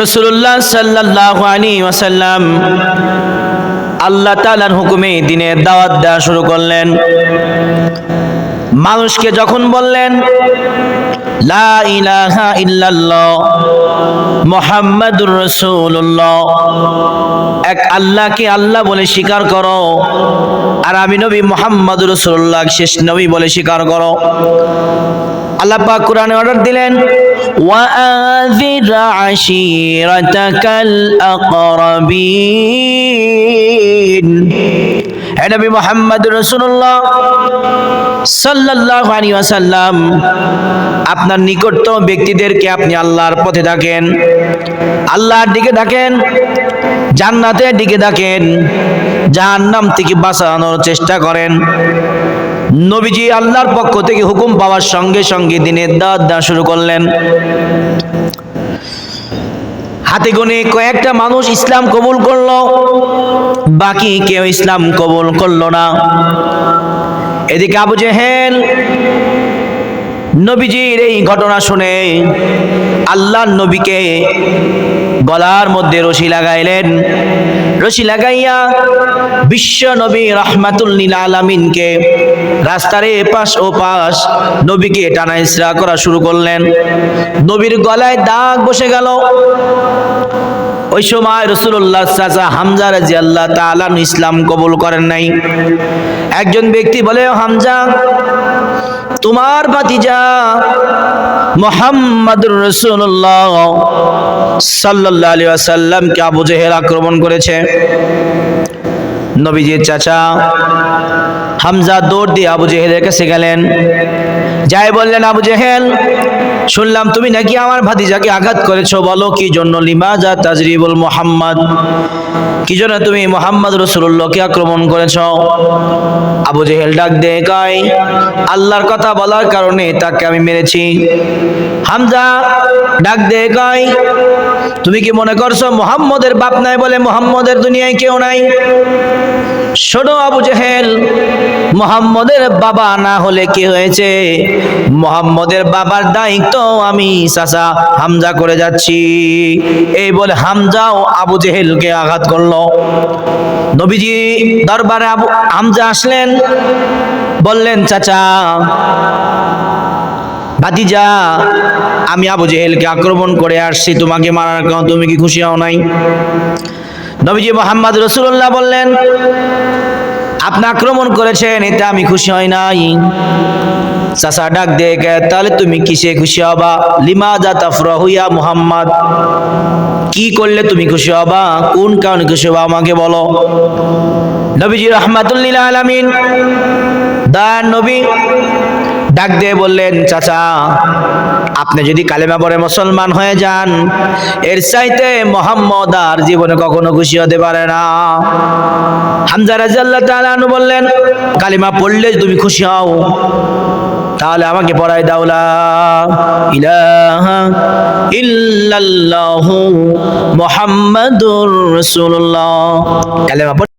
রসুল্লাহ সাল্লাহ আলী ওয়াসাল্লাম আল্লাহ তালার হুকুমে দিনের দাওয়াত দেওয়া শুরু করলেন। মানুষকে যখন বললেন লা ইলাহা ইল্লাল্লাহ মোহাম্মদুর রসুল্লাহ এক আল্লাহকে আল্লাহ বলে স্বীকার করো আর আমি নবী মোহাম্মদ রসুল্লাহ শেষ নবী বলে স্বীকার করো আল্লাহ পাক কোরআনে অর্ডার দিলেন وأنذر عشيرتك الأقربين হে মোহাম্মদ রসুল্লাহ সাল্লাল্লাহু আলাইহি ওয়াসাল্লাম, আপনার নিকটতম ব্যক্তিদেরকে আপনি আল্লাহর পথে ডাকেন, আল্লাহর দিকে ডাকেন, জান্নাতের দিকে ডাকেন, জাহান্নাম থেকে বাঁচানোর চেষ্টা করেন। নবীজি আল্লাহর পক্ষ থেকে হুকুম পাওয়ার সঙ্গে সঙ্গে দিনের দাওয়াত দেওয়া শুরু করলেন। হাতে গুনে কয়েকটা মানুষ ইসলাম কবুল করল, বাকি কেউ ইসলাম কবুল করল না। এদিকে আবু জেহেল নবীজির এই ঘটনা শুনে আল্লাহ নবীকে গলার মধ্যে রশি লাগাইলেন। রশি লাগাইয়া বিশ্ব নবী রহমাতুল্লিল আলামিনকে রাস্তার পাশ ও পাশ নবীকে টানা ইসরা করা শুরু করলেন। নবীর গলায় দাগ বসে গেল। ওই সময় রসুল্লাহ চাচা হামজা রাজি আল্লাহ তালান ইসলাম কবুল করেন নাই। একজন ব্যক্তি বলে হামজা, তোমার ভাতিজা মোহাম্মদুর রসুল্লাহ সাল্লাহ আলী আসাল্লামকে আবু জেহেল আক্রমণ করেছে। নবীজির চাচা হামজা দৌড় দিয়ে আবু জেহেলের কাছে গেলেন। যাই বললেন, আবু জেহেল শুনলাম তুমি নাকি আমার ভাতিজাকে আঘাত করেছ, বলো কি জন্য? লিমাজা তাজরিবুল মোহাম্মদ। কি জন্য তুমি মোহাম্মদ রসুল্লাহকে আক্রমণ করেছ? আবু জেহেল ডাক দে কয় আল্লাহর কথা বলার কারণে তাকে আমি মেরেছি। হামজা ডাক দে কয় তুমি কি মনে করছ মোহাম্মদের বাপ নাই বলে মোহাম্মদের দুনিয়ায় কেউ নাই? শোনো আবু জেহেল, মোহাম্মদের বাবা না হলে কি হয়েছে? মোহাম্মদের বাবার দায়িত্ব আমি চাচা হামজা করে যাচ্ছি। এই বলে হামজাও আবু জেহেলকে আঘাত করল। নবীজি দরবারে আবু হামজা আসলেন, বললেন, চাচা, ভাতিজা, আমি আবু জেহেলকে আক্রমণ করে আসছি, তোমাকে মারার কারণ তুমি কি খুশি হও নাই? নবীজি মোহাম্মদ রসুল্লাহ বললেন আপনি আক্রমণ করেছেন, এতে আমি খুশি হই নাই। চাচা ডাক দেখে তাহলে তুমি কিসে খুশি হবা? লিমা যা তাফরাহুয়া মুহাম্মদ। কি করলে তুমি খুশি হবা? কোন কারণে খুশি হবা আমাকে বলো। নবীজি রহমাতুল্লিল আলামিন, দয়ার নবী ডাক দিয়ে বললেন, চাচা, আপনি যদি কালেমা পরে মুসলমান হয়ে যান, এর চাইতে মোহাম্মদ আর জীবনে কখনো খুশি হতে পারে না। হামজা রাজিয়াল্লাহ তাআলা বললেন, কালিমা পড়লে তুমি খুশি হও, তাহলে আমাকে পড়াই দাওলা ইলাহা ইল্লাল্লাহু মুহাম্মাদুর রাসূলুল্লাহ। কালেমা